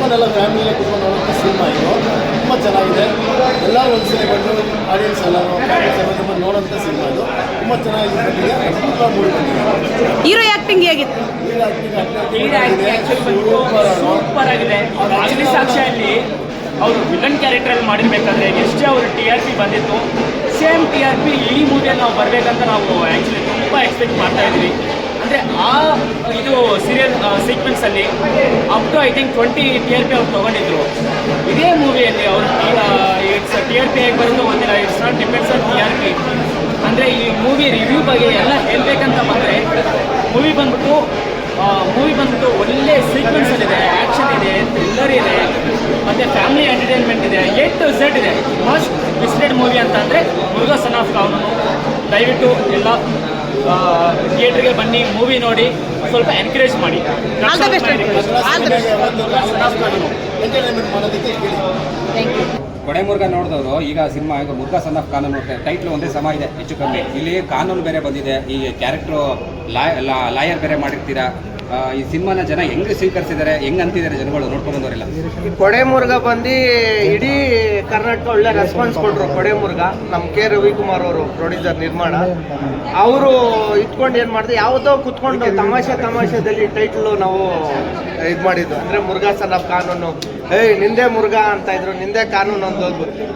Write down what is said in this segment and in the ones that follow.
ಕುತ್ಕೊಂಡೆಲ್ಲ ಫ್ಯಾಮಿಲಿಯಲ್ಲೇ ನೋಡೋಂಥ cinema ಇದು. ತುಂಬ ಚೆನ್ನಾಗಿದೆ. ಎಲ್ಲರೂ ಒಂದ್ಸಲಿ ಬಂದು ಆಡಿಯನ್ಸ್ ಎಲ್ಲ ನೋಡೋಂಥ ಸಿನಿಮಾ ಇದು. ತುಂಬ ಚೆನ್ನಾಗಿದೆ. ಹೀರೋ ಹೀರೋ ಆ್ಯಕ್ಟಿಂಗ್ ಹೇಗಿತ್ತು ಸೂಪರ್ ಆಗಿದೆ. ಅಗ್ನಿ ಸಾಕ್ಷಿಯಲ್ಲಿ ಅವರು ವಿಲನ್ ಕ್ಯಾರೆಕ್ಟರಲ್ಲಿ ಮಾಡಿರ್ಬೇಕಾದ್ರೆ ಎಷ್ಟೇ ಅವರು ಟಿ ಆರ್ ಪಿ ಬಂದಿತ್ತು. ಸೇಮ್ ಟಿ ಆರ್ ಪಿ ಈ ಮೂವಿಯಲ್ಲಿ ನಾವು ಬರಬೇಕಂತ ನಾವು ಆ್ಯಕ್ಚುಲಿ ತುಂಬ ಎಕ್ಸ್ಪೆಕ್ಟ್ ಮಾಡ್ತಾ ಇದ್ವಿ ಅಂದರೆ ಆ ಇದು serial ಸೀಕ್ವೆನ್ಸಲ್ಲಿ up to I think twenty T R P ಅವ್ರು ತೊಗೊಂಡಿದ್ರು. ಇದೇ ಮೂವಿಯಲ್ಲಿ ಅವರು ಇಟ್ಸ್ ಟಿ ಆರ್ ಪಿ ಆಗಿ ಬರೋದು ಒಂದಿಲ್ಲ it's not depends on T R P ಅಂದರೆ ಈ ಮೂವಿ ರಿವ್ಯೂ ಬಗ್ಗೆ ಎಲ್ಲ ಹೇಳ್ಬೇಕಂತ ಬಂದರೆ ಮೂವಿ ಬಂದ್ಬಿಟ್ಟು ಮೂವಿ ಬಂದ್ಬಿಟ್ಟು ಒಳ್ಳೆ ಸೀಕ್ವೆನ್ಸ್ ಇದೆ ಆ್ಯಕ್ಷನ್ ಇದೆ ಥ್ರಿಲ್ಲರ್ ಇದೆ, ಮತ್ತು ಫ್ಯಾಮಿಲಿ ಎಂಟರ್ಟೈನ್ಮೆಂಟ್ ಇದೆ ಎ ಟು ಝೆಡ್ ಇದೆ. ಮಸ್ಟ್ ವಿಸಿಟೆಡ್ ಮೂವಿ ಅಂತ ಅಂದರೆ ಮುರುಘಾ ಸನ್ ಆಫ್ ಕಾನೂನು ದಯವಿಟ್ಟು ಎಲ್ಲ ಥಿಯೇಟ್ರಿಗೆ ಬನ್ನಿ ಮೂವಿ ನೋಡಿ ಸ್ವಲ್ಪ ಎನ್ಕರೇಜ್ ಮಾಡಿ. ಕೊಡೆಮುರ್ಗ ನೋಡಿದವರು ಈಗ ಸಿನಿಮಾ ಈಗ ಮುರ್ಗಾ ಸನ್ ಆಫ್ ಕಾನೂನು ನೋಡ್ತಾರೆ. ಟೈಟ್ಲ್ ಒಂದೇ ಸಮ ಇದೆ ಹೆಚ್ಚು ಕಮ್ಮಿ. ಇಲ್ಲಿ ಕಾನೂನು ಬೇರೆ ಬಂದಿದೆ. ಈ ಕ್ಯಾರೆಕ್ಟ್ರು ಲಾಯರ್ ಬೇರೆ ಮಾಡಿರ್ತೀರಾ? ಈ ಸಿನಿಮಾನ ಜನ ಹೆಂಗ್ ಸ್ವೀಕರಿಸಿದ್ದಾರೆ, ಹೆಂಗ್ ಅಂತಿದ್ದಾರೆ ಜನಗಳು ನೋಡ್ಕೊಂಡು ಬಂದವರೆಲ್ಲ? ಕೊಡೆಮುರ್ಗ ಬಂದು ಇಡೀ ಕರ್ನಾಟಕ ಒಳ್ಳೆ ರೆಸ್ಪಾನ್ಸ್ ಕೊಟ್ಟರು ಕೊಡೆಮುರ್ಗ ನಮ್ಮ ಕೆ ರವಿಕುಮಾರ್ ಅವರು ಪ್ರೊಡ್ಯೂಸರ್ ನಿರ್ಮಾಣ. ಅವರು ಇಟ್ಕೊಂಡು ಏನು ಮಾಡಿದೆ, ಯಾವುದೋ ಕುತ್ಕೊಂಡು ತಮಾಷೆ ತಮಾಷೆದಲ್ಲಿ ಟೈಟ್ಲು ನಾವು ಇದು ಮಾಡಿದ್ದು. ಅಂದರೆ ಮುರುಘಾ ಆಫ್ ಕಾನೂನು ಏಯ್, ನಿಂದೆ ಮುರುಘಾ ಅಂತ ಇದ್ರು. ನಿಂದೆ ಕಾನೂನು ಅಂತ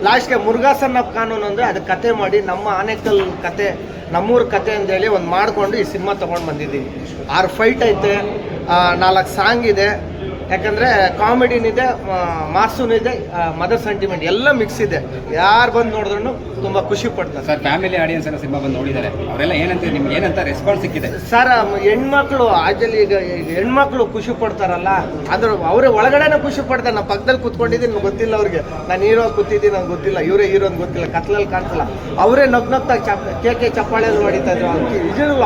ಲಾಸ್ಟ್ಗೆ ಮುರುಘಾ ಸನ್ನಪ್ ಕಾನೂನು ಅಂದರೆ ಅದು ಕತೆ ಮಾಡಿ ನಮ್ಮ ಆನೆಕಲ್ ಕತೆ, ನಮ್ಮೂರ ಕತೆ ಅಂತೇಳಿ ಒಂದು ಮಾಡಿಕೊಂಡು ಈ ಸಿನಿಮಾ ತೊಗೊಂಡು ಬಂದಿದ್ದೀನಿ. ಆರು ಫೈಟ್ ಐತೆ ನಾಲ್ಕು ಸಾಂಗ್ ಇದೆ. ಯಾಕಂದರೆ ಕಾಮಿಡಿನಿದೆ ಮಾಸೂನು ಇದೆ ಮದರ್ ಸೆಂಟಿಮೆಂಟ್ ಎಲ್ಲ ಮಿಕ್ಸ್ ಇದೆ. ಯಾರು ಬಂದು ನೋಡಿದ್ರು ತುಂಬ ಖುಷಿ ಪಡ್ತಾರೆ. ಸರ್ ಫ್ಯಾಮಿಲಿ ಆಡಿಯನ್ಸ್ ಎಲ್ಲ ಸಿನಿಮಾ ಬಂದು ನೋಡಿದ್ದಾರೆ. ಅವರೆಲ್ಲ ಏನಂತ ನಿಮ್ಗೆ ಏನಂತ ರೆಸ್ಪಾನ್ಸ್ ಸಿಕ್ಕಿದೆ? ಸರ್ ಹೆಣ್ಮಕ್ಳು ಆಜಲ್ಲಿ ಈಗ ಹೆಣ್ಮಕ್ಳು ಖುಷಿ ಪಡ್ತಾರಲ್ಲ ಅದ್ರ ಅವರೇ ಒಳಗಡೆನೇ ಖುಷಿ ಪಡ್ತಾರೆ. ನಾನು ಪಕ್ಕದಲ್ಲಿ ಕೂತ್ಕೊಂಡಿದ್ದೀನಿ ಗೊತ್ತಿಲ್ಲ ಅವ್ರಿಗೆ. ನಾನು ಹೀರೋ ಕೂತಿದ್ದೀನಿ ನಂಗೆ ಗೊತ್ತಿಲ್ಲ. ಇವರೇ ಹೀರೋ ಅಂತ ಗೊತ್ತಿಲ್ಲ ಕತ್ಲಲ್ಲಿ ಕಾಣ್ತಿಲ್ಲ ಅವರೇ ನಗ್ ನಗ್ತಾ ಚಪ್ ಕೇಕೆ ಚಪ್ಪಾಳೆಯಲ್ಲಿ ಹೊಡಿತಾ ಇದ್ರು.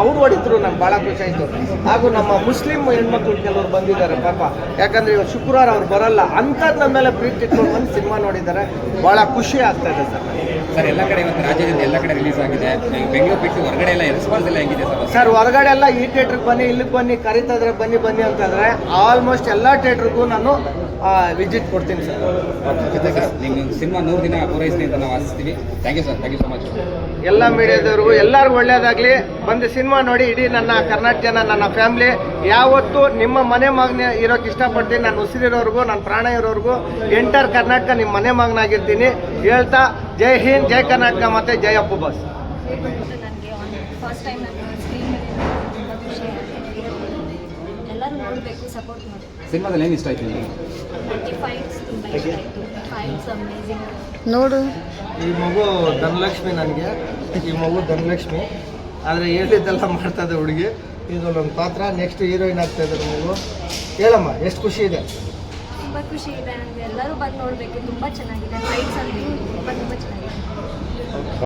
ಅವ್ರು ಹೊಡಿದ್ರು ನಂಗೆ ಭಾಳ ಖುಷಿ ಆಯಿತು. ಹಾಗೂ ನಮ್ಮ ಮುಸ್ಲಿಂ ಹೆಣ್ಮಕ್ಳು ಕೆಲವರು ಬಂದಿದ್ದಾರೆ ಪಾಪ. ಯಾಕಂದ್ರೆ ಇವತ್ತು ಶುಕ್ರವಾರ ಅವ್ರು ಬರಲ್ಲ ಅಂಥದ್ದು ನಮ್ಮ ಮೇಲೆ ಪ್ರೀತಿ ಇಟ್ಕೊಂಡು ಬಂದು ಸಿನಿಮಾ ನೋಡಿದ್ದಾರೆ ಭಾಳ ಖುಷಿ ಆಗ್ತಾ ಇದೆ ಸರ್. ಸರ್ ಎಲ್ಲ ಕಡೆ ಇವತ್ತು ರಾಜ್ಯದಿಂದ ಎಲ್ಲ ಕಡೆ ರಿಲೀಸ್ ಆಗಿದೆ. ಬೆಂಗಳೂರು ಬಿಟ್ಟು ಹೊರಗಡೆ ಎಲ್ಲ ರೆಸ್ಪಾನ್ಸ್ ಎಲ್ಲ ಹೆಂಗಿದೆ ಸರ್ ಸರ್ ಹೊರಗಡೆ ಎಲ್ಲ ಈ ಥಿಯೇಟ್ರಿಗೆ ಬನ್ನಿ ಇಲ್ಲಿಗೆ ಬನ್ನಿ ಕರೀತಾದ್ರೆ ಬನ್ನಿ ಬನ್ನಿ ಅಂತಂದರೆ ಆಲ್ಮೋಸ್ಟ್ ಎಲ್ಲ ಥಿಯೇಟ್ರಿಗೂ ನಾನು ವಿಸಿಟ್ ಕೊಡ್ತೀನಿ ಸರ್. ನಿಮ್ಗೆ ಸಿನಿಮಾ ನೂರು ದಿನ ಪೂರೈಸಲಿ ಅಂತ ನಾವು ಆಶಿಸ್ತೀವಿ. Thank you sir thank you so much ಎಲ್ಲ ಮೀಡಿಯಾದವ್ರಿಗೂ ಎಲ್ಲರಿಗೂ ಒಳ್ಳೆಯದಾಗಲಿ ಬಂದು ಸಿನಿಮಾ ನೋಡಿ ಇಡೀ ನನ್ನ ಕರ್ನಾಟಕ ಜನ ನನ್ನ ಫ್ಯಾಮ್ಲಿ ಯಾವತ್ತು ನಿಮ್ಮ ಮನೆ ಮಗನ ಇರೋಕೆ ಇಷ್ಟಪಡ್ತೀನಿ. ನಾನು ಉಸಿರಿರೋರ್ಗೂ ನಾನು ಪ್ರಾಣ ಇರೋರ್ಗೂ ಎಂಟರ್ ಕರ್ನಾಟಕ ನಿಮ್ಮ ಮನೆ ಮಗನಾಗಿರ್ತೀನಿ. ಹೇಳ್ತಾ ಜೈ ಹಿಂದ್ ಜೈ ಕರ್ನಾಟಕ ಮತ್ತೆ ಜೈ ಅಪ್ಪು ಬಸ್. ನನಗೆ ಫಸ್ಟ್ ಟೈಮ್ ನಾನು ಸ್ಕ್ರೀನ್ ತುಂಬ ಖುಷಿ ಆಗುತ್ತೆ ಎಲ್ಲರೂ ನೋಡಬೇಕು ಮಾಡಿ ಸಿನಿಮಾದಲ್ಲಿ ಏನು ಇಷ್ಟ ಆಯ್ತು ನೋಡು. ಈ ಮಗು ಧನಲಕ್ಷ್ಮಿ ನನಗೆ. ಈ ಮಗು ಧನಲಕ್ಷ್ಮಿ. ಆದರೆ ಹೇಳಿದ್ದೆಲ್ಲ ಮಾಡ್ತಾ ಇದೆ ಹುಡುಗಿ. ಇದು ನನ್ನ ಪಾತ್ರ. ನೆಕ್ಸ್ಟ್ ಹೀರೋಯಿನ್ ಆಗ್ತಾ ಇದ್ದಾರೆ ನೀವು. ಹೇಳಮ್ಮ, ಎಷ್ಟು ಖುಷಿ ಇದೆ? ತುಂಬ ಖುಷಿ ಇದೆ. ಎಲ್ಲರೂ ಬಂದು ನೋಡಬೇಕು. ತುಂಬ ಚೆನ್ನಾಗಿದೆ. ಫೈಟ್ಸ್ ಅಲ್ಲಿ ತುಂಬ ತುಂಬ ಚೆನ್ನಾಗಿದೆ.